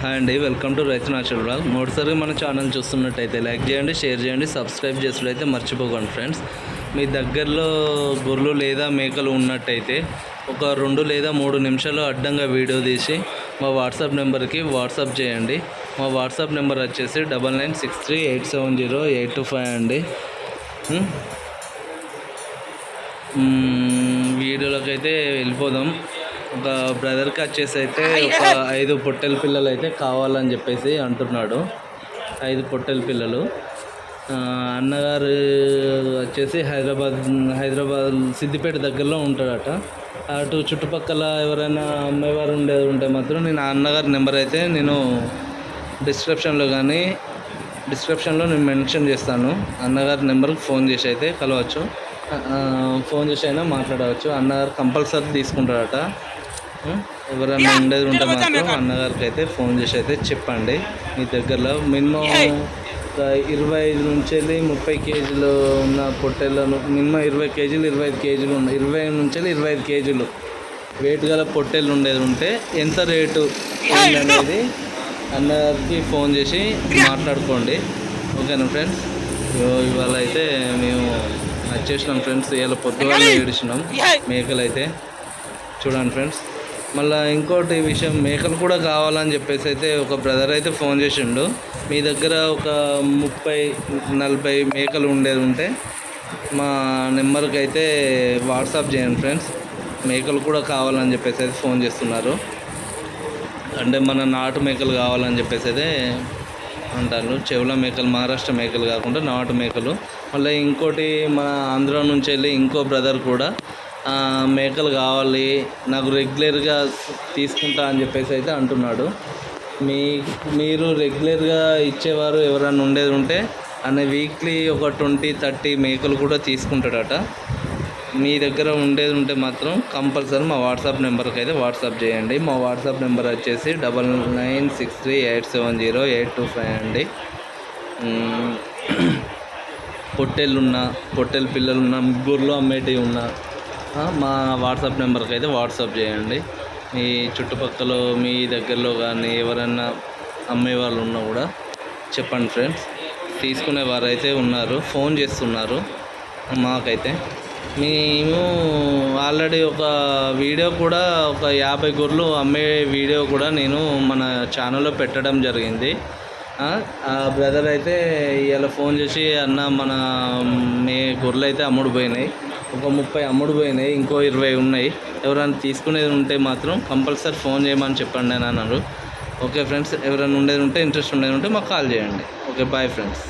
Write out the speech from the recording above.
Hi అండి welcome to రైతు natural blog మూడుసారి మన ఛానల్ చూస్తున్నట్టయితే లైక్ చేయండి షేర్ చేయండి సబ్స్క్రైబ్ చేసినట్టయితే మర్చిపోకండి ఫ్రెండ్స్ మీ దగ్గరలో గొర్రెలు లేదా మేకలు ఉన్నట్టయితే ఒక రెండు లేదా మూడు నిమిషాలు అడ్డంగా వీడియో తీసి మా వాట్సాప్ నెంబర్కి వాట్సాప్ చేయండి. మా వాట్సాప్ నెంబర్ వచ్చేసి double nine six three eight seven zero eight two five అండి. వీడియోలోకి అయితే వెళ్ళిపోదాం. ఒక బ్రదర్కి వచ్చేసి అయితే ఒక ఐదు పొట్టెల పిల్లలు అయితే కావాలని చెప్పేసి అంటున్నాడు. ఐదు పొట్టెల పిల్లలు. అన్నగారు వచ్చేసి హైదరాబాద్ హైదరాబాద్ సిద్దిపేట దగ్గరలో ఉంటాడట. అటు చుట్టుపక్కల ఎవరైనా అమ్మాయివారు ఉండేది ఉంటే మాత్రం నేను ఆ అన్నగారి నెంబర్ అయితే నేను డిస్క్రిప్షన్లో కానీ డిస్క్రిప్షన్లో నేను మెన్షన్ చేస్తాను. అన్నగారి నెంబర్కి ఫోన్ చేసి అయితే కలవచ్చు. ఫోన్ చేసి అయినా మాట్లాడవచ్చు. అన్నగారు కంపల్సరీ తీసుకుంటాడట? ఎవరైనా ఉండేది ఉంటే మాత్రం అన్నగారికి అయితే ఫోన్ చేసి అయితే చెప్పండి. మీ దగ్గరలో మినిమం ఒక ఇరవై ఐదు నుంచి వెళ్ళి ముప్పై కేజీలు ఉన్న పొట్టేళ్ళను మినిమం ఇరవై కేజీలు ఇరవై ఐదు కేజీలు ఉన్నాయి ఇరవై నుంచి వెళ్ళి ఇరవై ఐదు కేజీలు వెయిట్ గల పొట్టేళ్ళు ఉండేది ఉంటే ఎంత రేటు అనేది అన్నగారికి ఫోన్ చేసి మాట్లాడుకోండి. ఓకేనా ఫ్రెండ్స్? ఇవాళ అయితే మేము వచ్చేసినాం ఫ్రెండ్స్ ఇవాళ పొద్దుగాల ఏడిచినాం మేకలు అయితే చూడండి ఫ్రెండ్స్ మళ్ళీ ఇంకోటి విషయం మేకలు కూడా కావాలని చెప్పేసి అయితే ఒక బ్రదర్ అయితే ఫోన్ చేసిండు. మీ దగ్గర ఒక ముప్పై నలభై మేకలు ఉండేది ఉంటే మా నెంబర్కి అయితే వాట్సాప్ చేయండి ఫ్రెండ్స్. మేకలు కూడా కావాలని చెప్పేసి అయితే ఫోన్ చేస్తున్నారు. అంటే మన నాటు మేకలు కావాలని చెప్పేసి అయితే అంటారు. చెవుల మేకలు మహారాష్ట్ర మేకలు కాకుండా నాటు మేకలు. మళ్ళీ ఇంకోటి మన ఆంధ్ర నుంచి వెళ్ళి ఇంకో బ్రదర్ కూడా మేకలు కావాలి నాకు రెగ్యులర్గా తీసుకుంటా అని చెప్పేసి అయితే అంటున్నాడు. మీ మీరు రెగ్యులర్గా ఇచ్చేవారు ఎవరైనా ఉండేది ఉంటే అనే వీక్లీ ఒక ట్వంటీ థర్టీ మేకలు కూడా తీసుకుంటాడట. మీ దగ్గర ఉండేది ఉంటే మాత్రం కంపల్సరీ మా వాట్సాప్ నెంబర్కి అయితే వాట్సాప్ చేయండి. మా వాట్సాప్ నెంబర్ వచ్చేసి double nine six three eight seven zero eight two five అండి. మ్మ్. ఉన్నా ఉన్న పిల్లలు ఉన్నా ముగ్గురులో అమ్మేటివి ఉన్నా మా వాట్సాప్ నెంబర్కి అయితే వాట్సాప్ చేయండి. మీ చుట్టుపక్కల మీ దగ్గరలో కానీ ఎవరైనా అమ్మే వాళ్ళు ఉన్నా కూడా చెప్పండి ఫ్రెండ్స్. తీసుకునే వారు అయితే ఉన్నారు ఫోన్ చేస్తున్నారు మాకైతే. మేము ఆల్రెడీ ఒక వీడియో కూడా ఒక యాభై గొర్రెలు అమ్మే వీడియో కూడా నేను మన ఛానల్లో పెట్టడం జరిగింది. ఆ, ఆ బ్రదర్ అయితే ఇలా ఫోన్ చేసి అన్న మన మే గొర్రెలు అయితే అమ్ముడు పోయినాయి. ఒక ముప్పై అమ్ముడు పోయినాయి ఇంకో ఇరవై ఉన్నాయి. ఎవరైనా తీసుకునేది ఉంటే మాత్రం కంపల్సరీ ఫోన్ చేయమని చెప్పండి అని అన్నారు. ఓకే ఫ్రెండ్స్ ఎవరైనా ఉండేది ఉంటే ఇంట్రెస్ట్ ఉండేది ఉంటే మాకు కాల్ చేయండి. Okay bye friends.